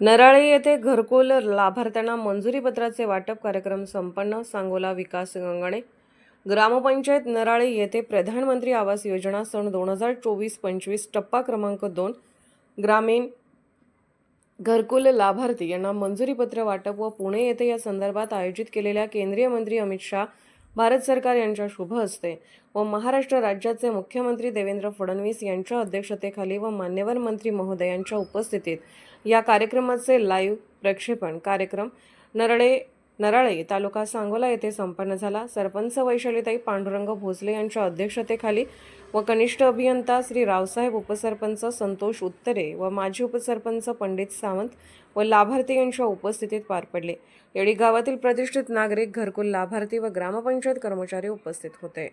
नराळे येथे घरकुल लाभार्थ्यांना मंजुरीपत्राचे वाटप कार्यक्रम संपन्न सांगोला विकास गंगाणे. ग्रामपंचायत नराळे येथे प्रधानमंत्री आवास योजना सन दोन हजार चोवीस पंचवीस टप्पा क्रमांक दोन. ग्रामीण घरकुल लाभार्थी यांना मंजुरीपत्र वाटप व पुणे येथे या संदर्भात आयोजित केलेल्या केंद्रीय मंत्री अमित शाह भारत सरकार यांच्या शुभ हस्ते व महाराष्ट्र राज्याचे मुख्यमंत्री देवेंद्र फडणवीस यांच्या अध्यक्षतेखाली व मान्यवर मंत्री महोदयांच्या उपस्थितीत या कार्यक्रमाचे लाईव्ह प्रक्षेपण कार्यक्रम नरळे नराळे तालुका सांगोला येथे संपन्न झाला. सरपंच वैशालीताई पांडुरंग भोसले यांच्या अध्यक्षतेखाली व कनिष्ठ अभियंता श्री रावसाहेब उपसरपंच संतोष उत्तरे व माजी उपसरपंच पंडित सावंत व लाभार्थी यांच्या उपस्थितीत पार पडले. यावेळी गावातील प्रतिष्ठित नागरिक घरकुल लाभार्थी व ग्रामपंचायत कर्मचारी उपस्थित होते.